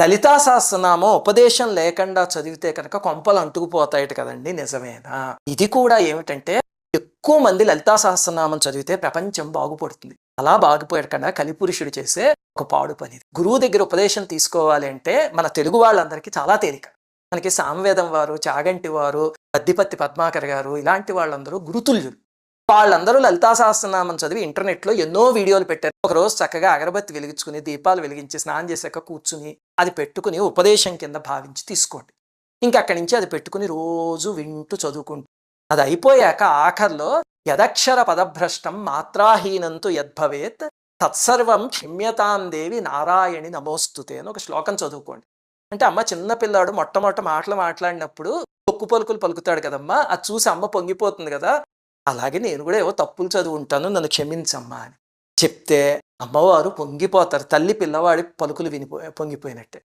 లలితా సహస్రనామం ఉపదేశం లేకుండా చదివితే కనుక కొంపలు అంటుకుపోతాయట కదండి నిజమేనా? ఇది కూడా ఏమిటంటే ఎక్కువ మంది లలితా సహస్రనామం చదివితే ప్రపంచం బాగుపడుతుంది. అలా బాగుపడకుండా కలిపురుషుడు చేసే ఒక పాడు పని. గురువు దగ్గర ఉపదేశం తీసుకోవాలి అంటే మన తెలుగు వాళ్ళందరికీ చాలా తేలిక. మనకి సామవేదం వారు చాగంటి వారు పద్దిపత్తి పద్మాకర్ గారు ఇలాంటి వాళ్ళందరూ గురుతుల్యులు. వాళ్ళందరూ లలితా సహస్రనామం చదివి ఇంటర్నెట్లో ఎన్నో వీడియోలు పెట్టారు. ఒక రోజు చక్కగా అగరబత్తి వెలిగించుకుని దీపాలు వెలిగించి స్నానం చేశాక కూర్చుని అది పెట్టుకుని ఉపదేశం కింద భావించి తీసుకోండి. ఇంకా అక్కడి నుంచి అది పెట్టుకుని రోజు వింటూ చదువుకుంటూ. అది అయిపోయాక ఆఖర్లో యదక్షర పదభ్రష్టం మాత్రాహీనంతు యద్భవేత్ తత్సర్వం క్షమ్యతాం దేవి నారాయణి నమోస్తుతే అని ఒక శ్లోకం చదువుకోండి. అంటే అమ్మ చిన్న పిల్లాడు మాటలు మాట్లాడినప్పుడు పొక్కు పలుకులు పలుకుతాడు కదమ్మా. అది చూసి అమ్మ పొంగిపోతుంది కదా. అలాగే నేను కూడా ఏవో తప్పులు చదువుంటాను నన్ను క్షమించమ్మా అని చెప్తే అమ్మవారు పొంగిపోతారు. తల్లి పిల్లవాడి పలుకులు వినిపో పొంగిపోయినట్టే.